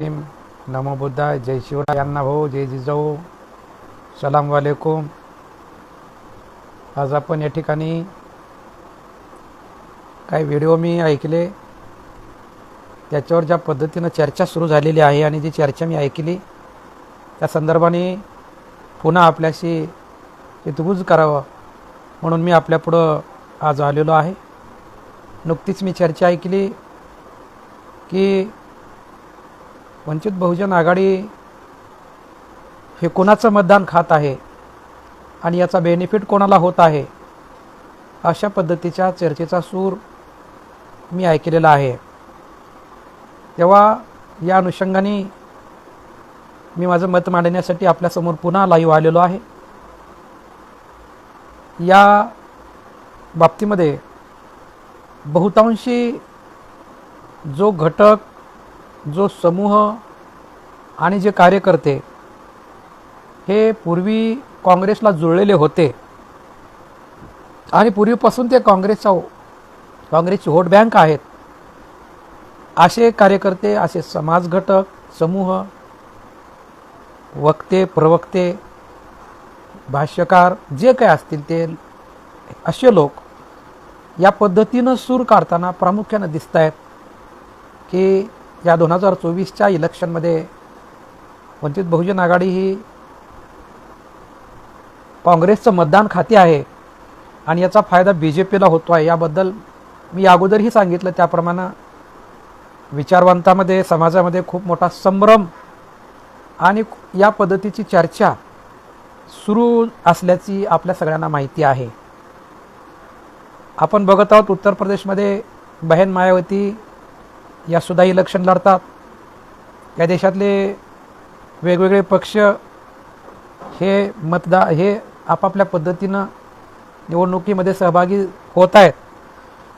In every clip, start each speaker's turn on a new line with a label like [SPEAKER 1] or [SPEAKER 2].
[SPEAKER 1] नमो बुद्धाय जय शिवराय यांना भाऊ जय जिजाऊ सलाम वालेकुम. आज आपण या ठिकाणी काही व्हिडिओ मी ऐकले. त्याच्यावर ज्या पद्धतीनं चर्चा सुरू झालेली आहे आणि जी चर्चा मी ऐकली त्या संदर्भाने पुन्हा आपल्याशी हितगुज करावं म्हणून मी आपल्यापुढं आज आलेलो आहे. नुकतीच मी चर्चा ऐकली की वंचित बहुजन आघाडी हे कोणाचं मतदान खात आहे आणि याचा बेनिफिट कोणाला होत आहे अशा पद्धतीच्या चर्चेचा सूर मी ऐकलेला आहे. तेव्हा या अनुषंगाने मी माझं मत मांडण्यासाठी आपल्यासमोर पुन्हा लाईव्ह आलेलो आहे. या बाबतीमध्ये बहुतांशी जो घटक जो समूह आणि जे कार्यकर्ते हे पूर्वी काँग्रेसला जुळलेले होते आणि पूर्वीपासून ते काँग्रेसचा काँग्रेसची व्होट बँक आहेत असे कार्यकर्ते असे समाज घटक समूह वक्ते प्रवक्ते भाष्यकार जे काय असतील ते असे लोक या पद्धतीनं सूर काढताना प्रामुख्यानं दिसत आहेत की या दोन हजार चोवीसच्या इलेक्शनमध्ये वंचित बहुजन आघाडी ही काँग्रेसचं मतदान खाते आहे आणि याचा फायदा बी जे पीला होतो आहे. याबद्दल मी अगोदरही सांगितलं. त्याप्रमाणे विचारवंतामध्ये समाजामध्ये खूप मोठा संभ्रम आणि या पद्धतीची चर्चा सुरू असल्याची आपल्या सगळ्यांना माहिती आहे. आपण बघत आहोत उत्तर प्रदेशमध्ये बहन मायावती या सुद्धा इलेक्शन लढतात. या देशातले वेगवेगळे पक्ष हे मतदा हे आपापल्या पद्धतीनं निवडणुकीमध्ये सहभागी होत आहेत.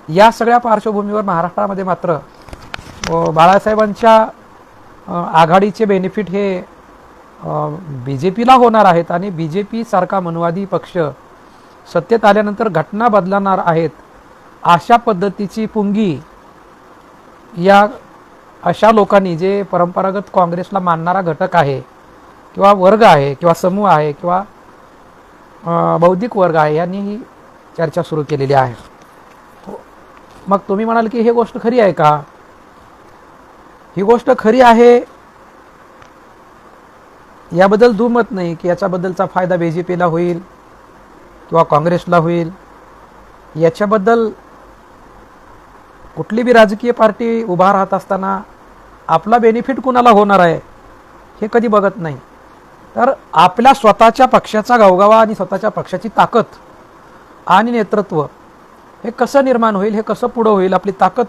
[SPEAKER 1] या सगळ्या पार्श्वभूमीवर महाराष्ट्रामध्ये मात्र बाळासाहेबांच्या आघाडीचे बेनिफिट हे बी जे पीला होणार आहेत आणि बी जे पी सारखा मनुवादी पक्ष सत्तेत आल्यानंतर घटना बदलणार आहेत अशा पद्धतीची पुंगी या अशा लोकांनी जे परंपरागत काँग्रेसला मानणारा घटक आहे किंवा वर्ग आहे किंवा समूह आहे किंवा बौद्धिक वर्ग आहे यांनी ही चर्चा सुरू केलेली आहे. हो, मग तुम्ही म्हणाल की हे गोष्ट खरी आहे का? ही गोष्ट खरी आहे याबद्दल दुमत नाही की याच्याबद्दलचा फायदा बी जे पीला होईल किंवा काँग्रेसला होईल. याच्याबद्दल कुठली बी राजकीय पार्टी उभा राहत असताना आपला बेनिफिट कुणाला होणार आहे हे कधी बघत नाही. तर आपल्या स्वतःच्या पक्षाचा गावगावा आणि स्वतःच्या पक्षाची ताकद आणि नेतृत्व हे कसं निर्माण होईल हे कसं पुढं होईल आपली ताकद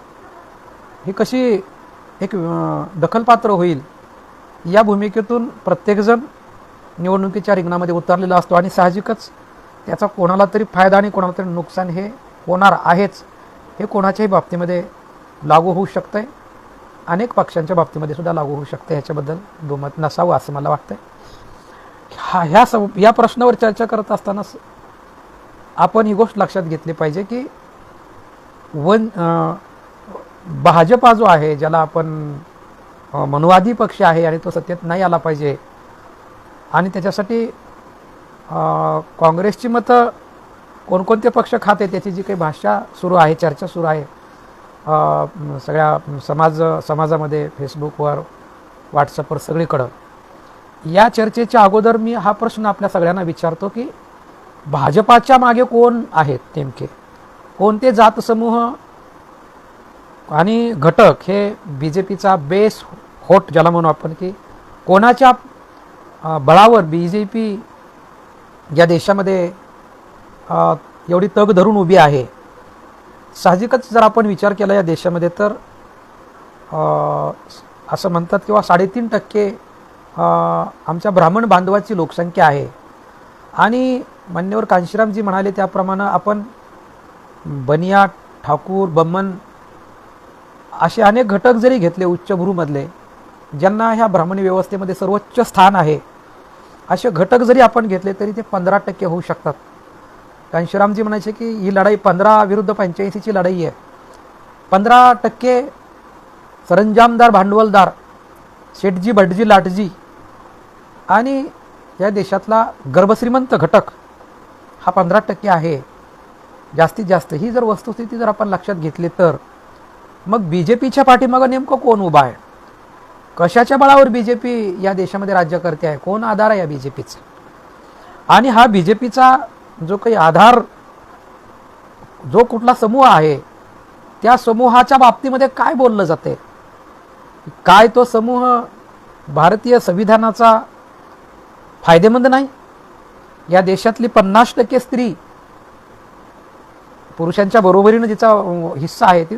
[SPEAKER 1] ही कशी एक दखलपात्र होईल या भूमिकेतून प्रत्येकजण निवडणुकीच्या रिंगणामध्ये उतरलेला असतो आणि साहजिकच त्याचा कोणाला तरी फायदा आणि कोणाला तरी नुकसान हे होणार आहेच. हे कोणाच्याही बाबतीमध्ये लागू होऊ शकतं आहे अनेक पक्षांच्या बाबतीमध्ये सुद्धा लागू होऊ शकतं ह्याच्याबद्दल दुमत नसावं असं मला वाटतं हा ह्या सम या प्रश्नावर चर्चा करत असताना आपण ही गोष्ट लक्षात घेतली पाहिजे की वन भाजपा जो आहे ज्याला आपण मनुवादी पक्ष आहे आणि तो सत्तेत नाही आला पाहिजे. आणि त्याच्यासाठी काँग्रेसची मतं कोणकोणते पक्ष खाते त्याची जी काही भाषा सुरू आहे चर्चा सुरू आहे सगळ्या समाज समाजामध्ये फेसबुकवर व्हॉट्सअपवर सगळीकडं या चर्चेच्या अगोदर मी हा प्रश्न आपल्या सगळ्यांना विचारतो की भाजपाच्या मागे कोण आहेत नेमके? कोणते जातसमूह आणि घटक हे बी जे पीचा बेस होट ज्याला म्हणू आपण की कोणाच्या बळावर बी जे पी या देशामध्ये एवढी तग धरून उभी आहे. साहजिकच जर आपण विचार केला या देशामध्ये तर असं म्हणतात किंवा साडेतीन टक्के आमच्या ब्राह्मण बांधवाची लोकसंख्या आहे. आणि मान्यवर कांशीरामजी म्हणाले त्याप्रमाणे आपण बनिया ठाकूर बम्मन असे अनेक घटक जरी घेतले उच्चभ्रूमधले ज्यांना ह्या ब्राह्मणी व्यवस्थेमध्ये सर्वोच्च स्थान आहे असे घटक जरी आपण घेतले तरी ते पंधरा टक्के होऊ शकतात. घनश्यामजी म्हणायचे की ही लढाई पंधरा विरुद्ध पंच्याऐंशीची लढाई आहे. पंधरा टक्के सरंजामदार भांडवलदार शेटजी भटजी लाटजी आणि या देशातला गर्भश्रीमंत घटक हा पंधरा टक्के आहे. जास्तीत जास्त ही जर वस्तुस्थिती जर आपण लक्षात घेतली तर मग बी जे पीच्या पाठीमागं नेमकं कोण उभा आहे? कशाच्या बळावर बी जे पी या देशामध्ये राज्य करते आहे? कोण आधार आहे या बी जे पीचा आणि हा बी जे पीचा जो काही आधार जो कुठला समूह आहे त्या समूहाच्या बाबतीमध्ये काय बोललं जाते? काय तो समूह भारतीय संविधानाचा फायदेमंद नाही? या देशातली पन्नास टक्के स्त्री पुरुषांच्या बरोबरीनं जिचा हिस्सा आहे ती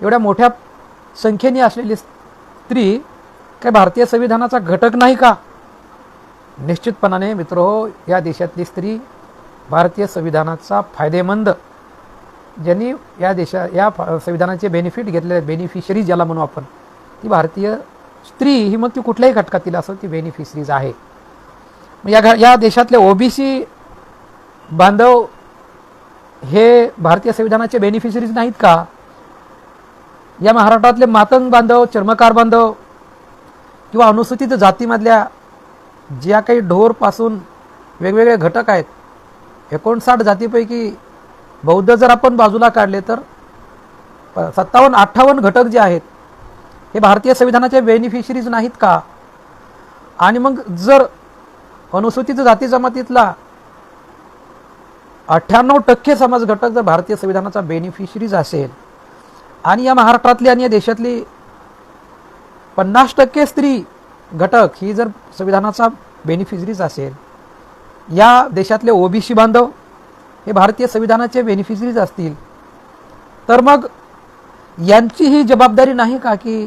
[SPEAKER 1] एवढ्या मोठ्या संख्येने असलेली स्त्री काय भारतीय संविधानाचा घटक नाही का? निश्चितपणाने मित्र हो, या देशातली स्त्री भारतीय संविधानाचा फायदेमंद. ज्यांनी या देशा या संविधानाचे बेनिफिट घेतलेले बेनिफिशरीज ज्याला म्हणू आपण ती भारतीय स्त्री ही मग ती कुठल्याही घटकातील असो ती बेनिफिशरीज आहे. मग या घ या देशातले ओबीसी बांधव हे भारतीय संविधानाचे बेनिफिशरीज नाहीत का? या महाराष्ट्रातले मातंग बांधव चर्मकार बांधव किंवा अनुसूचित जातीमधल्या ज्या काही ढोरपासून वेगवेगळे घटक आहेत एकोणसाठ जातीपैकी बौद्ध जर आपण बाजूला काढले तर प- सत्तावन्न अठ्ठावन्न घटक जे आहेत हे भारतीय संविधानाचे बेनिफिशरीज नाहीत का? आणि मग जर अनुसूचित जाती जमातीतला अठ्ठ्याण्णव टक्के समाज घटक जर भारतीय संविधानाचा बेनिफिशरीज असेल आणि या महाराष्ट्रातली आणि या देशातली पन्नास टक्के स्त्री घटक ही जर संविधानाचा बेनिफिशरीज असेल या देशातले ओबीसी बांधव हे भारतीय संविधानाचे बेनिफिशरीज असतील. तर मग यांची ही जबाबदारी नाही का की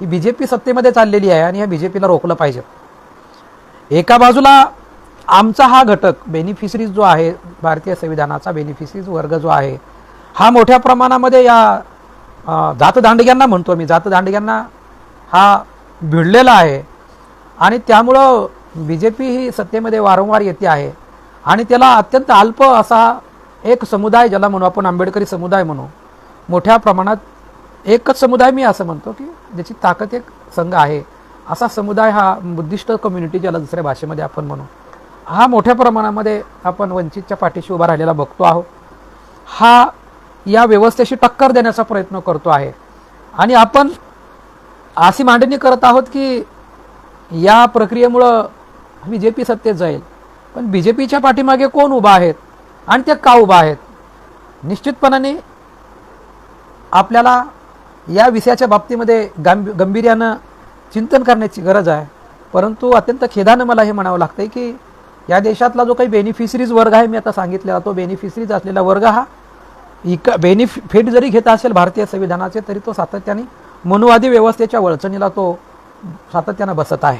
[SPEAKER 1] ही बी जे पी सत्तेमध्ये चाललेली आहे आणि या बी जे पीला रोखलं पाहिजे? एका बाजूला आमचा हा घटक बेनिफिशरीज जो आहे भारतीय संविधानाचा बेनिफिशरीज वर्ग जो आहे हा मोठ्या प्रमाणामध्ये या जातदांडग्यांना म्हणतो मी. जातदांडग्यांना हा भिडलेला आहे. आणि त्यामुळं बी जे पी ही सत्तेमध्ये वारंवार येते आहे. आणि त्याला अत्यंत अल्प असा एक समुदाय ज्याला म्हणू आपण आंबेडकरी समुदाय म्हणू मोठ्या प्रमाणात एकच समुदाय मी असं म्हणतो की ज्याची ताकद एक संघ आहे. असा समुदाय हा बुद्धिस्ट कम्युनिटी ज्याला दुसऱ्या भाषेमध्ये आपण म्हणू. हा मोठ्या प्रमाणामध्ये आपण वंचितच्या पाठीशी उभा राहिलेला बघतो आहोत. हा या व्यवस्थेशी टक्कर देण्याचा प्रयत्न करतो आहे. आणि आपण अशी मांडणी करत आहोत की या प्रक्रियेमुळं बी जे पी सत्तेत जाईल. पण बी जे पीच्या पाठीमागे कोण उभा आहेत? आणि ते का उभा आहेत? निश्चितपणाने आपल्याला या विषयाच्या बाबतीमध्ये गांभी गंभीर्यानं चिंतन करण्याची गरज आहे. परंतु अत्यंत खेदानं मला हे म्हणावं लागतंय की या देशातला जो काही बेनिफिशरीज वर्ग आहे मी आता सांगितलेला तो बेनिफिशरीज असलेला वर्ग हा इक बेनिफिट जरी घेत असेल भारतीय संविधानाचे तरी तो सातत्याने मनुवादी व्यवस्थेच्या वळचणीला तो सातत्यानं बसत आहे.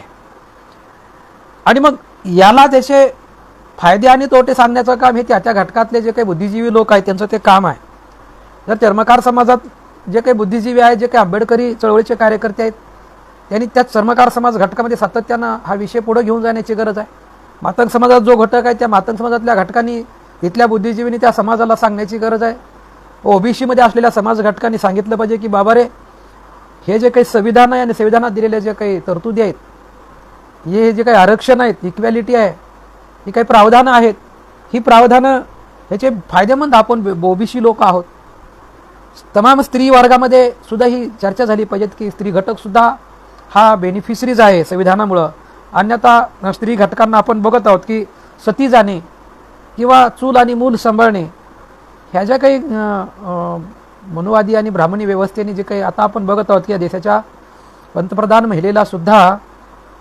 [SPEAKER 1] आणि मग याला जसे फायदे आणि तोटे सांगण्याचं काम हे त्या त्या घटकातले जे काही बुद्धिजीवी लोक आहेत त्यांचं ते काम आहे. जर चर्मकार समाजात जे काही बुद्धिजीवी आहेत जे काही आंबेडकरी चळवळीचे कार्यकर्ते आहेत त्यांनी त्या चर्मकार समाज घटकामध्ये सातत्यानं हा विषय पुढे घेऊन जाण्याची गरज आहे. मातंग समाजात जो घटक आहे त्या मातंग समाजातल्या घटकांनी इथल्या बुद्धिजीवींनी त्या समाजाला सांगण्याची गरज आहे. ओबीसीमध्ये असलेल्या समाज घटकांनी सांगितलं पाहिजे की बाबा रे हे जे काही संविधान आहे आणि संविधानात दिलेले जे काही तरतुदी आहेत हे जे काही आरक्षण आहेत इक्वॅलिटी आहे ही काही प्रावधानं आहेत. ही प्रावधानं ह्याचे फायदेमंद आपण ओबीसी लोक आहोत. तमाम स्त्री वर्गामध्ये सुद्धा ही चर्चा झाली पाहिजेत की स्त्री घटक सुद्धा हा बेनिफिशरीज आहे संविधानामुळं. अन्यथा स्त्री घटकांना आपण बघत आहोत की सती जाणे किंवा चूल आणि मूल सांभाळणे ह्या ज्या काही मनुवादी आणि ब्राह्मणी व्यवस्थेने जे काही आता आपण बघत आहोत की या देशाच्या पंतप्रधान महिलेला सुद्धा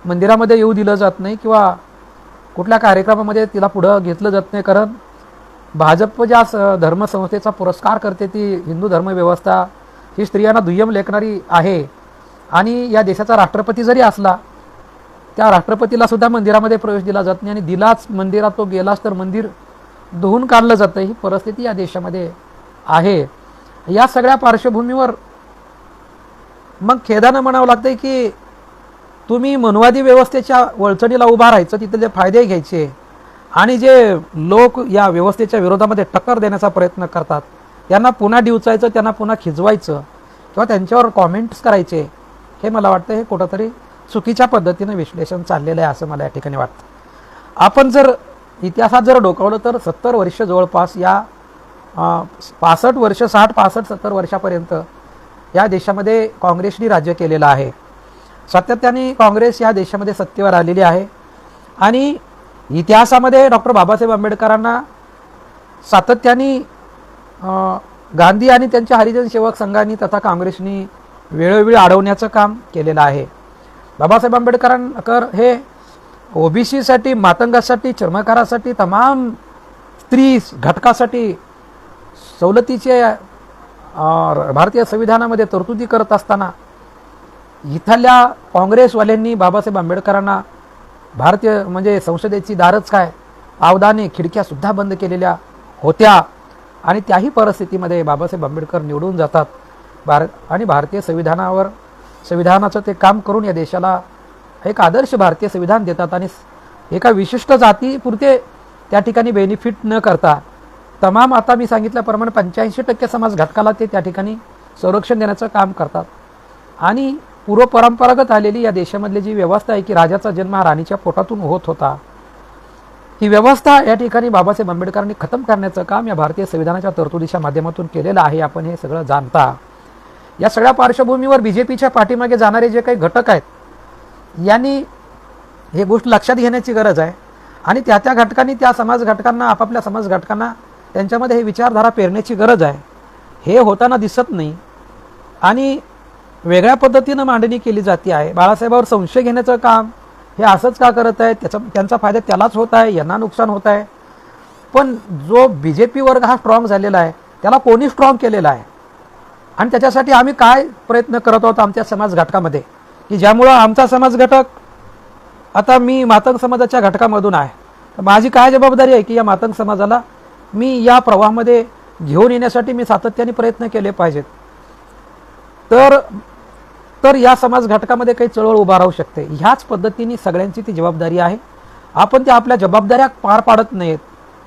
[SPEAKER 1] मंदिरामध्ये येऊ दिलं जात नाही किंवा कुठल्या कार्यक्रमामध्ये तिला पुढं घेतलं जात नाही. कारण भाजप ज्या स- धर्मसंस्थेचा पुरस्कार करते ती हिंदू धर्मव्यवस्था ही स्त्रियांना दुय्यम लेखणारी आहे. आणि या देशाचा राष्ट्रपती जरी असला त्या राष्ट्रपतीला सुद्धा मंदिरामध्ये प्रवेश दिला जात नाही आणि दिलाच मंदिरात तो गेलाच तर मंदिर धुवून काढलं जातं. ही परिस्थिती या देशामध्ये आहे. या सगळ्या पार्श्वभूमीवर मग खेदानं म्हणावं लागतंय की तुम्ही मनुवादी व्यवस्थेच्या वळचणीला उभा राहायचं तिथले फायदे घ्यायचे आणि जे लोक या व्यवस्थेच्या विरोधामध्ये टक्कर देण्याचा प्रयत्न करतात त्यांना पुन्हा डिवचायचं त्यांना पुन्हा खिजवायचं किंवा त्यांच्यावर कॉमेंट्स करायचे हे मला वाटतं हे कुठंतरी चुकीच्या पद्धतीनं विश्लेषण चाललेलं आहे असं मला या ठिकाणी वाटतं. आपण जर इतिहासात जर डोकावलं तर सत्तर वर्ष जवळपास या पासष्ट वर्ष साठ पासष्ट सत्तर वर्षापर्यंत या देशामध्ये काँग्रेसनी राज्य केलेलं आहे. सातत्याने काँग्रेस या देशामध्ये सत्तेवर आलेली आहे. आणि इतिहासामध्ये डॉक्टर बाबासाहेब आंबेडकरांना सातत्याने गांधी आणि त्यांच्या हरिजन सेवक संघांनी तथा काँग्रेसनी वेळोवेळी अडवण्याचं काम केलेलं आहे. बाबासाहेब आंबेडकरांकर हे ओबीसीसाठी मातंगासाठी चर्मकारासाठी तमाम स्त्री घटकासाठी सवलतीचे भारतीय संविधानामध्ये तरतुदी करत असताना इथल्या काँग्रेसवाल्यांनी बाबासाहेब आंबेडकरांना भारतीय म्हणजे संसदेची दारच काय आवदाने खिडक्यासुद्धा बंद केलेल्या होत्या. आणि त्याही परिस्थितीमध्ये बाबासाहेब आंबेडकर निवडून जातात. भारत आणि भारतीय संविधानावर संविधानाचं ते काम करून या देशाला एक आदर्श भारतीय संविधान देतात आणि एका विशिष्ट जातीपुरते त्या ठिकाणी बेनिफिट न करता तमाम आता मी सांगितल्याप्रमाणे पंच्याऐंशी टक्के समाज घटकाला ते त्या ठिकाणी संरक्षण देण्याचं काम करतात. आणि पूर्वपरंपरागत आलेली या देशामधली जी व्यवस्था आहे की राजाचा जन्म हा राणीच्या पोटातून होत होता. ही व्यवस्था या ठिकाणी बाबासाहेब आंबेडकरांनी खतम करण्याचं काम या भारतीय संविधानाच्या तरतुदीच्या माध्यमातून केलेलं आहे आपण हे सगळं जाणता. या सगळ्या पार्श्वभूमीवर बी जे पीच्या पाठीमागे जाणारे जे काही घटक आहेत यांनी हे गोष्ट लक्षात घेण्याची गरज आहे. आणि त्या त्या घटकांनी त्या समाज घटकांना आपापल्या समाज घटकांना त्यांच्यामध्ये हे विचारधारा पेरण्याची गरज आहे. हे होताना दिसत नाही. आणि वेगळ्या पद्धतीनं मांडणी केली जाते आहे. बाळासाहेबावर संशय घेण्याचं काम हे असंच का करत आहे त्याचा त्यांचा फायदा त्यालाच होत आहे यांना नुकसान होत आहे. पण जो बी जे पी वर्ग हा स्ट्रॉंग झालेला आहे त्याला कोणी स्ट्रॉंग केलेला आहे? आणि त्याच्यासाठी आम्ही काय प्रयत्न करत आहोत आमच्या समाज घटकामध्ये की ज्यामुळं आमचा समाज घटक आता मी मातंग समाजाच्या घटकामधून आहे. तर माझी काय जबाबदारी आहे की या मातंग समाजाला मी या प्रवाहामध्ये घेऊन येण्यासाठी मी सातत्याने प्रयत्न केले पाहिजेत. तर तर या समाज घटकामध्ये काही चळवळ उभा राहू शकते. ह्याच पद्धतीने सगळ्यांची ती जबाबदारी आहे. आपण त्या आपल्या जबाबदाऱ्या पार पाडत नाहीत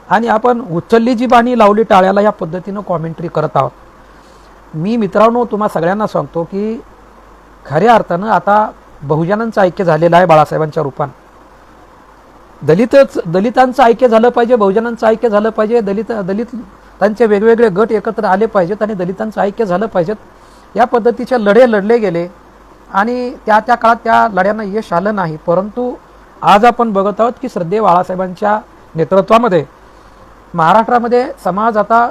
[SPEAKER 1] आणि आपण उचलली जी बाणी लावली टाळ्याला या पद्धतीनं कॉमेंट्री करत आहोत. मी मित्रांनो तुम्हा सगळ्यांना सांगतो की खऱ्या अर्थानं आता बहुजनांचं ऐक्य झालेलं आहे बाळासाहेबांच्या रूपानं. दलितच दलितांचं ऐक्य झालं पाहिजे बहुजनांचं ऐक्य झालं पाहिजे दलित दलित त्यांचे वेगवेगळे गट एकत्र आले पाहिजेत आणि दलितांचं ऐक्य झालं पाहिजेत. या पद्धतीचे लढे लढले गेले. आणि त्या त्या काळात त्या लढ्यांना यश आलं नाही. परंतु आज आपण बघत आहोत की श्रद्धेय बाळासाहेबांच्या नेतृत्वामध्ये महाराष्ट्रामध्ये समाज आता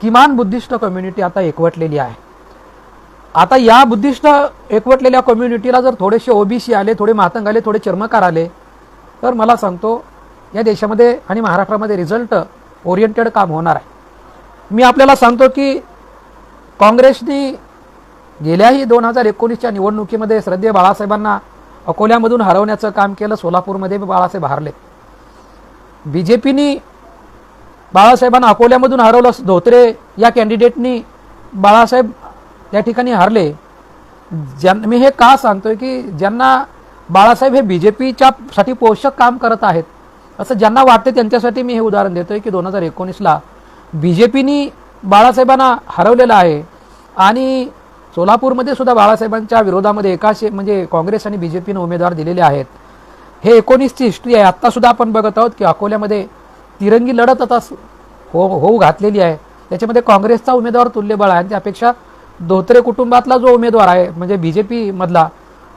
[SPEAKER 1] किमान बुद्धिस्ट कम्युनिटी आता एकवटलेली आहे. आता या बुद्धिस्ट एकवटलेल्या कम्युनिटीला जर थोडेसे ओबीसी आले थोडे मातंग आले थोडे चर्मकार आले तर मला सांगतो या देशामध्ये आणि महाराष्ट्रामध्ये रिझल्ट ओरिएंटेड काम होणार आहे. मी आपल्याला सांगतो की काँग्रेसनी गेल्याही दोन हजार एकोणीसच्या निवडणुकीमध्ये श्रद्धे बाळासाहेबांना अकोल्यामधून हरवण्याचं काम केलं सोलापूरमध्ये बाळासाहेब हारले. बी जे पीनी बाळासाहेबांना अकोल्यामधून हरवलं धोत्रे या कॅन्डिडेटनी बाळासाहेब त्या ठिकाणी हारले. ज्यां मी हे का सांगतोय की ज्यांना बाळासाहेब हे बी जे पीच्या साठी पोषक काम करत आहेत असं ज्यांना वाटते त्यांच्यासाठी मी हे उदाहरण देतोय की दोन हजार एकोणीसला बी जे पीनी बाळासाहेबांना हरवलेलं आहे आणि सोलापूरमध्ये सुद्धा बाळासाहेबांच्या विरोधामध्ये एकाशे म्हणजे काँग्रेस आणि बी जे पीनं उमेदवार दिलेले आहेत. हे एकोणीसची हिस्ट्री आहे. आत्तासुद्धा आपण बघत आहोत की अकोल्यामध्ये तिरंगी लढत आता हो होऊ घातलेली आहे. त्याच्यामध्ये काँग्रेसचा उमेदवार तुल्यबळ आहे. आणि त्यापेक्षा धोत्रे कुटुंबातला जो उमेदवार आहे म्हणजे बी जे पीमधला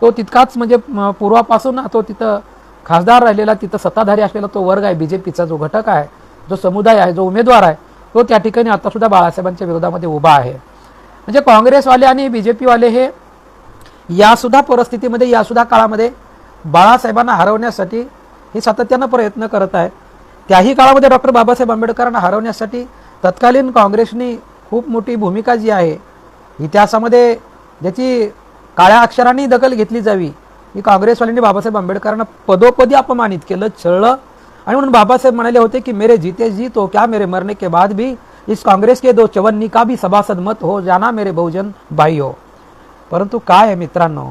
[SPEAKER 1] तो तितकाच म्हणजे पूर्वापासून तो तिथं खासदार राहिलेला तिथं सत्ताधारी असलेला तो वर्ग आहे. बी जे पीचा जो घटक आहे जो समुदाय आहे जो उमेदवार आहे तो त्या ठिकाणी आतासुद्धा बाळासाहेबांच्या विरोधामध्ये उभा आहे. म्हणजे काँग्रेसवाले आणि बी जे पीवाले हे यासुद्धा परिस्थितीमध्ये यासुद्धा काळामध्ये बाळासाहेबांना हरवण्यासाठी हे सातत्यानं प्रयत्न करत आहे त्याही काळामध्ये डॉक्टर बाबासाहेब आंबेडकरांना हरवण्यासाठी तत्कालीन काँग्रेसनी खूप मोठी भूमिका जी आहे इतिहासामध्ये ज्याची काळ्या अक्षरांनी दखल घेतली जावी ही काँग्रेसवाल्यांनी बाबासाहेब आंबेडकरांना पदोपदी अपमानित केलं छळलं. आणि म्हणून बाबासाहेब म्हणाले होते की मेरे जीते जी तो क्या मेरे मरने के बाद भी इस काँग्रेस के दो चवन्नी का भी सभासद मत हो जाना मेरे बहुजन भाई हो परंतु काय आहे मित्रांनो?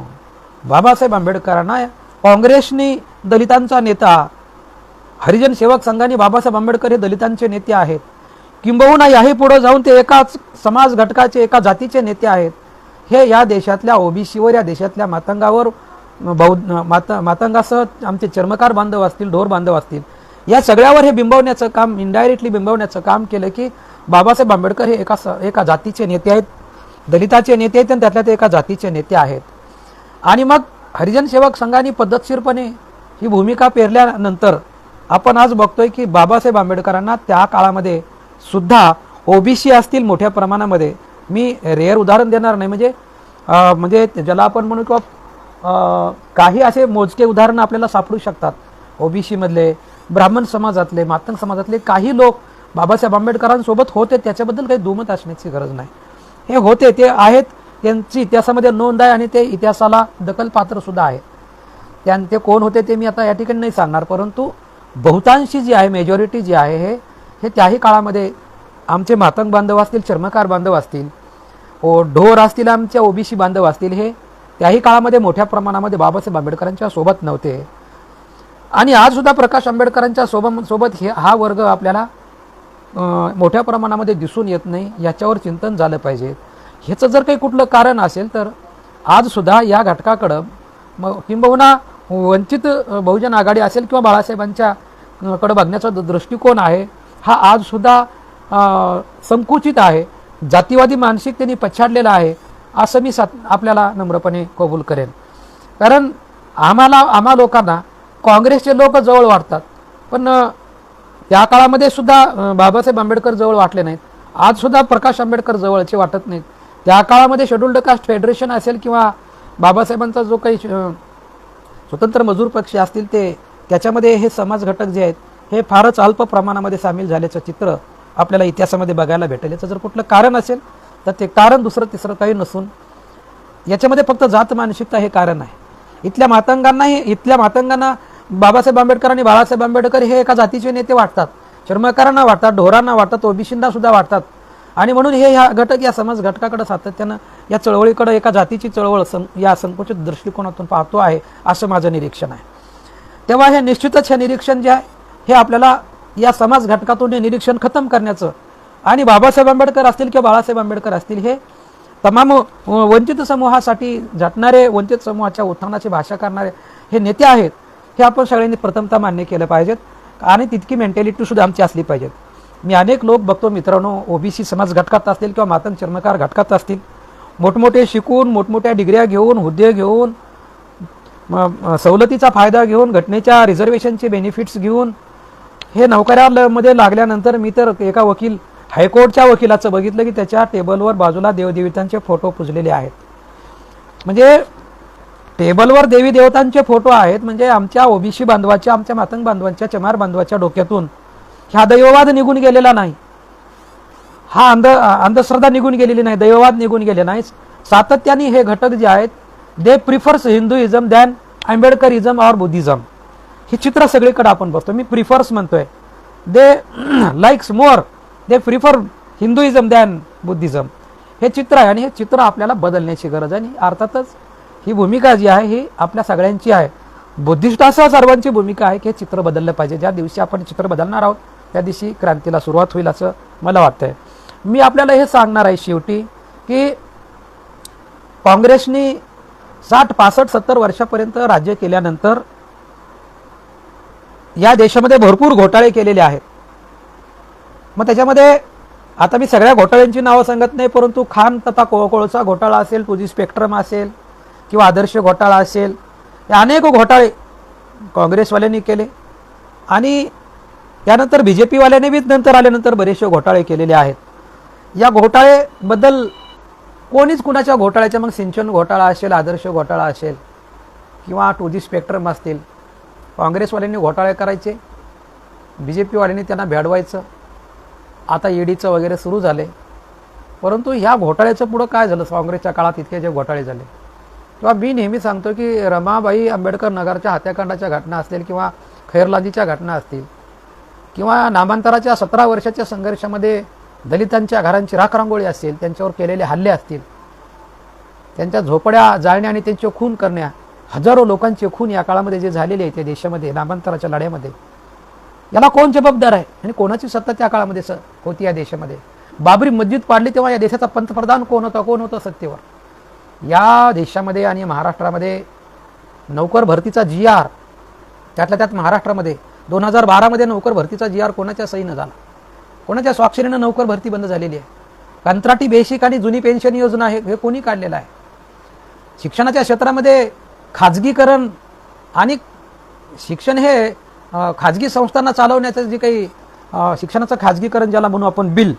[SPEAKER 1] बाबासाहेब आंबेडकरांना काँग्रेसनी दलितांचा नेता हरिजन सेवक संघाने बाबासाहेब आंबेडकर हे दलितांचे नेते आहेत. किंबहुना याही पुढे जाऊन ते एकाच समाज घटकाचे एका जातीचे नेते आहेत. हे या देशातल्या ओबीसीवर या देशातल्या मातंगावर बौद्ध मात मातंगासह आमचे चर्मकार बांधव असतील ढोर बांधव असतील. या सगळ्यावर हे बिंबवण्याचं काम इनडायरेक्टली बिंबवण्याचं काम केलं की बाबासाहेब आंबेडकर हे एका स एका जातीचे नेते आहेत. दलिताचे नेते आहेत आणि त्यातल्या ते एका जातीचे नेते आहेत. आणि मग हरिजन सेवक संघाने पद्धतशीरपणे ही भूमिका पेरल्यानंतर आपण आज बघतोय की बाबासाहेब आंबेडकरांना त्या काळामध्ये सुद्धा ओबीसी असतील मोठ्या प्रमाणामध्ये. मी रेअर उदाहरण देणार नाही. म्हणजे म्हणजे ज्याला आपण म्हणू किंवा काही असे मोजके उदाहरणं आपल्याला सापडू शकतात. ओबीसीमधले ब्राह्मण समाजातले मातंग समाजातले काही लोक बाबासाहेब आंबेडकरांसोबत होते त्याच्याबद्दल काही दुमत असण्याची गरज नाही. हे होते ते आहेत त्यांची इतिहासामध्ये नोंद आहे आणि ते इतिहासाला दखलपात्र सुद्धा आहे त्यां ते कोण होते ते मी आता या ठिकाणी नाही सांगणार परंतु बहुतांशी जी आहे मेजॉरिटी जी आहे हे हे त्याही काळामध्ये आमचे मातंग बांधव असतील चर्मकार बांधव असतील ओ ढोर असतील आमच्या ओबीसी बांधव असतील हे त्याही काळामध्ये मोठ्या प्रमाणामध्ये बाबासाहेब आंबेडकरांच्या सोबत नव्हते. आणि आज सुद्धा प्रकाश आंबेडकरांच्या सोबत सोबत हे हा वर्ग आपल्याला मोठ्या प्रमाणामध्ये दिसून येत नाही याच्यावर चिंतन झालं पाहिजे. ह्याचं जर काही कुठलं कारण असेल तर आजसुद्धा या घटकाकडं मग किंबहुना वंचित बहुजन आघाडी असेल किंवा बाळासाहेबांच्या कडं बघण्याचा दृष्टिकोन आहे हा आजसुद्धा संकुचित आहे. जातीवादी मानसिक त्यांनी पछाडलेला आहे असं मी सात आपल्याला नम्रपणे कबूल करेन. कारण आम्हाला आम्हा लोकांना काँग्रेसचे लोक जवळ वाटतात पण या त्या काळामध्ये सुद्धा बाबासाहेब आंबेडकर जवळ वाटले नाहीत. आज सुद्धा प्रकाश आंबेडकर जवळचे वाटत नाहीत. त्या काळामध्ये शेड्युल्ड कास्ट फेडरेशन असेल किंवा बाबासाहेबांचा जो काही स्वतंत्र मजूर पक्ष असतील ते त्याच्यामध्ये हे समाज घटक जे आहेत हे फारच अल्प प्रमाणामध्ये सामील झाल्याचं चित्र आपल्याला इतिहासामध्ये बघायला भेटेल. याचं जर कुठलं कारण असेल तर ते कारण दुसरं तिसरं काही नसून याच्यामध्ये फक्त जात मानसिकता हे कारण आहे. इथल्या मातंगांनाही इथल्या मातंगांना बाबासाहेब आंबेडकर आणि बाळासाहेब आंबेडकर हे एका जातीचे नेते वाटतात. चर्मकारांना वाटतात ढोरांना वाटतात ओबीसींना सुद्धा वाटतात. आणि म्हणून हे ह्या घटक या समाज घटकाकडे सातत्यानं या चळवळीकडे एका जातीची चळवळ सं या संकुचित दृष्टिकोनातून पाहतो आहे असं माझं निरीक्षण आहे. तेव्हा हे निश्चितच हे निरीक्षण जे आहे हे आपल्याला या समाज घटकातून हे निरीक्षण खतम करण्याचं आणि बाबासाहेब आंबेडकर असतील किंवा बाळासाहेब आंबेडकर असतील हे तमाम वंचित समूहासाठी झटणारे वंचित समूहाच्या उत्थानाची भाषा करणारे हे नेते आहेत. हे आपण सगळ्यांनी प्रथमतः मान्य केलं पाहिजेत आणि तितकी मेंटॅलिटी सुद्धा आमची असली पाहिजेत. मी अनेक लोक बघतो मित्रांनो ओबीसी समाज घटकात असतील किंवा मातन चर्मकार घटकात असतील. मोठमोठे शिकून मोठमोठ्या डिग्र्या घेऊन हुद्दे घेऊन सवलतीचा फायदा घेऊन घटनेच्या रिझर्वेशनचे बेनिफिट्स घेऊन हे नोकऱ्यामध्ये लागल्यानंतर मी तर एका वकील हायकोर्टच्या वकिलाचं बघितलं की त्याच्या टेबलवर बाजूला देवदेवतांचे फोटो पुजलेले आहेत. म्हणजे टेबलवर देवी देवतांचे फोटो आहेत म्हणजे आमच्या ओबीसी बांधवाच्या आमच्या मातंग बांधवांच्या चमार बांधवाच्या डोक्यातून. हा दैववाद निघून गेलेला नाही. हा अंध अंधश्रद्धा निघून गेलेली नाही दैववाद निघून गेले नाही. सातत्याने हे घटक जे आहेत they prefers Hinduism than Ambedkarism और बुद्धिझम हे चित्र सगळीकडे आपण बघतो. मी प्रिफर्स म्हणतोय. They likes more they prefer Hinduism than Buddhism हे चित्र आहे आणि हे चित्र आपल्याला बदलण्याची गरज आहे आणि अर्थातच ही भूमिका जी आहे ही आपल्या सगळ्यांची आहे. बुद्धिस्टासह सर्वांची भूमिका आहे की हे चित्र बदललं पाहिजे. ज्या दिवशी आपण चित्र बदलणार आहोत त्या दिवशी क्रांतीला सुरुवात होईल असं मला वाटतंय. मी आपल्याला हे सांगणार आहे शेवटी की काँग्रेसनी साठ पासष्ट सत्तर वर्षापर्यंत राज्य केल्यानंतर या देशामध्ये भरपूर घोटाळे केलेले आहेत. मग त्याच्यामध्ये आता मी सगळ्या घोटाळ्यांची नावं सांगत नाही परंतु खान तथा को कोळसा घोटाळा असेल तुझी स्पेक्ट्रम असेल किंवा आदर्श घोटाळा असेल हे अनेक घोटाळे काँग्रेसवाल्यांनी केले. आणि त्यानंतर बी जे पीवाल्याने बी नंतर आल्यानंतर बरेचसे घोटाळे केलेले आहेत. या घोटाळेबद्दल कोणीच कुणाच्या घोटाळ्याच्या मग सिंचन घोटाळा असेल आदर्श घोटाळा असेल किंवा टू जी स्पेक्ट्रम असतील काँग्रेसवाल्यांनी घोटाळे करायचे. बी जे पीवाल्यांनी त्यांना भेडवायचं. आता ईडीचं वगैरे सुरू झाले. परंतु ह्या घोटाळ्याचं पुढं काय झालं? काँग्रेसच्या काळात इतके जे घोटाळे झाले. किंवा मी नेहमी सांगतो की रमाबाई आंबेडकर नगरच्या हत्याकांडाच्या घटना असतील किंवा खैरलादीच्या घटना असतील किंवा नामांतराच्या सतरा वर्षाच्या संघर्षामध्ये दलितांच्या घरांची राखरांगोळी असेल त्यांच्यावर केलेले हल्ले असतील त्यांच्या झोपड्या जाळण्या आणि त्यांचे खून करण्या हजारो लोकांचे खून या काळामध्ये जे झालेले आहे त्या देशामध्ये नामांतराच्या लढ्यामध्ये याला कोण जबाबदार आहे? आणि कोणाची सत्ता त्या काळामध्ये स होती या देशामध्ये? बाबरी मस्जिद पाडली तेव्हा या देशाचा पंतप्रधान कोण होता? कोण होतं सत्तेवर? या देशामध्ये आणि महाराष्ट्रामध्ये नौकर भरतीचा जी आर त्यातल्या त्यात महाराष्ट्रामध्ये दोन हजार बारामध्ये नौकर भरतीचा जी आर कोणाच्या सहीनं झाला? कोणाच्या स्वाक्षरीनं नौकर भरती बंद झालेली आहे? कंत्राटी बेसिक आणि जुनी पेन्शन योजना हे हे कोणी काढलेलं आहे? शिक्षणाच्या क्षेत्रामध्ये खाजगीकरण आणि शिक्षण हे खाजगी संस्थांना चालवण्याचं जे काही शिक्षणाचं खाजगीकरण ज्याला म्हणू आपण बिल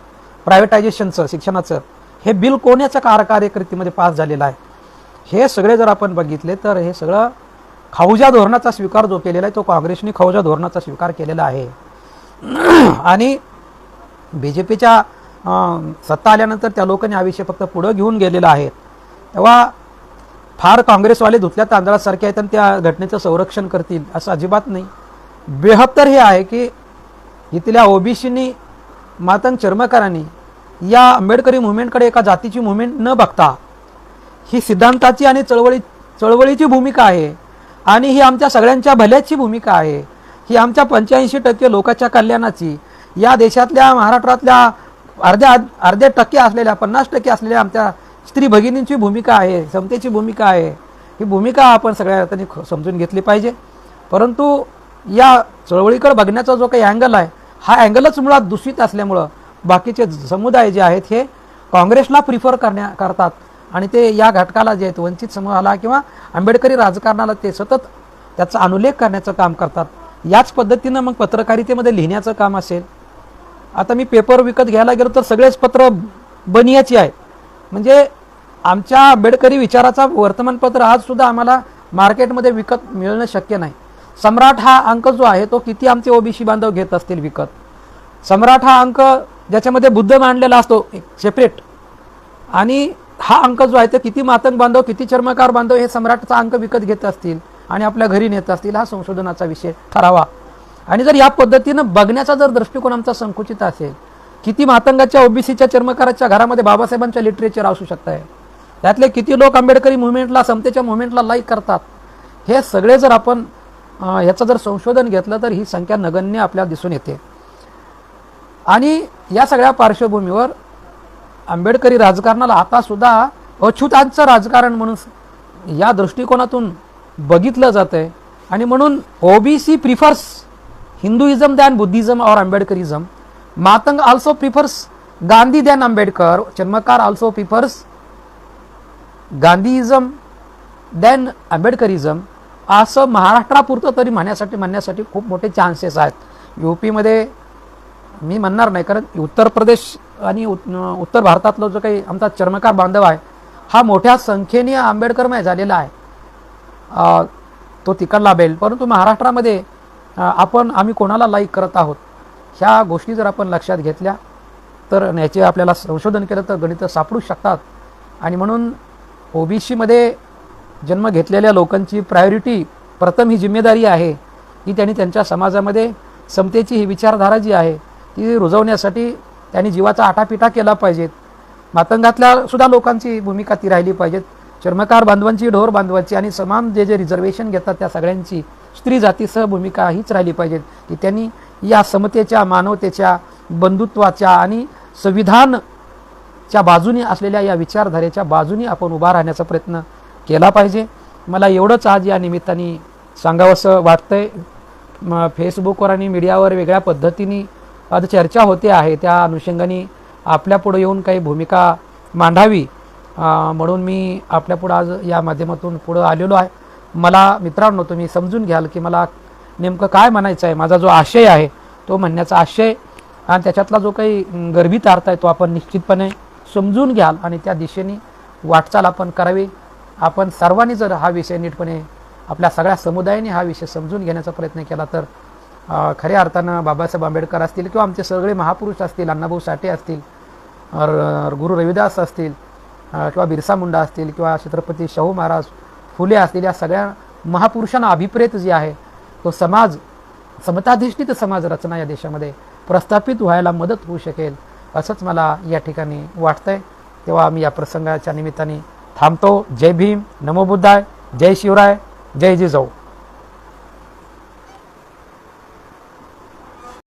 [SPEAKER 1] प्रायव्हेटायझेशनचं शिक्षणाचं हे बिल कोण्याचं कार कार्यकृतीमध्ये पास झालेलं आहे? हे सगळे जर आपण बघितले तर हे सगळं खौजा धोरणाचा स्वीकार जो केलेला आहे तो काँग्रेसने खौजा धोरणाचा स्वीकार केलेला आहे. आणि बी जे पीच्या सत्ता आल्यानंतर त्या लोकांनी हा विषय फक्त पुढं घेऊन गेलेला आहे. तेव्हा फार काँग्रेसवाले धुतल्या तांदळासारखे आहेत आणि त्या घटनेचं संरक्षण करतील असं अजिबात नाही. बेहत्तर हे आहे की इथल्या ओबीसीनी मातंग चर्मकारांनी या आंबेडकरी मुवमेंटकडे एका जातीची मुवमेंट न बघता ही सिद्धांताची आणि चळवळी चळवळीची भूमिका आहे आणि ही आमच्या सगळ्यांच्या भल्याची भूमिका आहे. ही आमच्या पंच्याऐंशी टक्के लोकांच्या कल्याणाची या देशातल्या महाराष्ट्रातल्या अर्ध्या अर्ध्या टक्के असलेल्या पन्नास टक्के असलेल्या आमच्या स्त्री भगिनींची भूमिका आहे समतेची भूमिका आहे. ही भूमिका आपण सगळ्या अर्थाने ख- समजून घेतली पाहिजे. परंतु या चळवळीकडे बघण्याचा जो काही अँगल आहे हा अँगलच मुळात दूषित असल्यामुळं बाकीचे समुदाय जे आहेत हे काँग्रेसला प्रिफर करण्या करतात. आणि ते या घटकाला जे आहेत वंचित समूहाला किंवा आंबेडकरी राजकारणाला ते सतत त्याचा अनुलेख करण्याचं काम करतात. याच पद्धतीनं मग पत्रकारितेमध्ये लिहिण्याचं काम असेल. आता मी पेपर विकत घ्यायला गेलो तर सगळेच पत्र बनियाची आहे म्हणजे आमच्या आंबेडकरी विचाराचा वर्तमानपत्र आज सुद्धा आम्हाला मार्केटमध्ये विकत मिळणं शक्य नाही. सम्राट हा अंक जो आहे तो किती आमचे ओबीसी बांधव घेत असतील विकत? सम्राट हा अंक ज्याच्यामध्ये बुद्ध मांडलेला असतो एक सेपरेट आणि हा अंक जो आहे तो किती मातंग बांधव किती चर्मकार बांधव हे सम्राटचा अंक विकत घेत असतील आणि आपल्या घरी नेत असतील हा संशोधनाचा विषय ठरावा. आणि जर या पद्धतीनं बघण्याचा जर दृष्टिकोन आमचा संकुचित असेल किती मातंगाच्या ओबीसीच्या चर्मकाराच्या घरामध्ये बाबासाहेबांच्या लिटरेचर असू शकत आहे त्यातले किती लोक आंबेडकरी मुवमेंटला समतेच्या मुवमेंटला लाईक करतात. हे सगळे जर आपण ह्याचं याचं जर संशोधन घेतलं तर ही संख्या नगण्य आपल्याला दिसून येते. आणि या सगळ्या पार्श्वभूमीवर आंबेडकरी राजकारणाला आता सुद्धा अछूतांचं राजकारण म्हणून या दृष्टिकोनातून बघितलं जात आहे आणि म्हणून OBC prefers Hinduism than Buddhism और Ambedkarism Matang also prefers Gandhi than Ambedkar चन्मकार also prefers Gandhism than Ambedkarism असं महाराष्ट्रापुरतं तरी म्हणण्यासाठी म्हणण्यासाठी खूप मोठे चान्सेस आहेत. यू पीमध्ये मी म्हणणार नाही कारण उत्तर प्रदेश आणि उत्तर भारतातला जो काही आमचा चर्मकार बांधव आहे हा मोठ्या संख्येने आंबेडकरमय झालेला आहे. तो तिकडला बेल परंतु महाराष्ट्रामध्ये आपण आम्ही कोणाला लाईक करत आहोत? ह्या गोष्टी जर आपण लक्षात घेतल्या तर याचे आपल्याला संशोधन केलं तर गणितं सापडू शकतात. आणि म्हणून ओबीसीमध्ये जन्म घेतलेल्या लोकांची प्रायोरिटी प्रथम ही जिम्मेदारी आहे की त्यांनी त्यांच्या समाजामध्ये समतेची ही विचारधारा जी आहे ती रुजवण्यासाठी त्यांनी जीवाचा आटापिटा केला पाहिजेत मातंगातल्या सुद्धा लोकांची भूमिका ती राहिली पाहिजेत. चर्मकार बांधवांची ढोर बांधवांची आणि समान जे जे रिझर्वेशन घेतात त्या सगळ्यांची स्त्री जातीसह भूमिका हीच राहिली पाहिजेत. की त्यांनी या समतेच्या मानवतेच्या बंधुत्वाच्या आणि संविधानच्या बाजूने असलेल्या या विचारधारेच्या बाजूने आपण उभा राहण्याचा प्रयत्न केला पाहिजे. मला एवढंच आज या निमित्ताने सांगावंसं वाटतंय. फेसबुकवर आणि मीडियावर वेगळ्या पद्धतीने आज चर्चा होते आहे. त्या अनुषंगाने आपल्यापुढं येऊन काही भूमिका मांडावी म्हणून मी आपल्यापुढं आज या माध्यमातून पुढं आलेलो आहे. मला मित्रांनो तुम्ही समजून घ्याल की मला नेमकं काय म्हणायचं आहे. माझा जो आशय आहे तो म्हणण्याचा आशय आणि त्याच्यातला जो काही गर्भित अर्थ आहे तो आपण निश्चितपणे समजून घ्याल आणि त्या दिशेने वाटचाल आपण करावी. आपण सर्वांनी जर हा विषय नीटपणे आपल्या सगळ्या समुदायाने हा विषय समजून घेण्याचा प्रयत्न केला तर खऱ्या अर्थानं बाबासाहेब आंबेडकर असतील किंवा आमचे सगळे महापुरुष असतील अण्णाभाऊ साठे असतील गुरु रविदास असतील किंवा बिरसा मुंडा असतील किंवा छत्रपती शाहू महाराज फुले असतील या सगळ्या महापुरुषांना अभिप्रेत जे आहे तो समाज समताधिष्ठित समाज रचना या देशामध्ये प्रस्थापित व्हायला मदत होऊ शकेल असंच मला या ठिकाणी वाटतंय. तेव्हा आम्ही या प्रसंगाच्या निमित्ताने थांबतो. जय भीम. नमो बुद्धाय. जय शिवराय. जय जिजाऊ.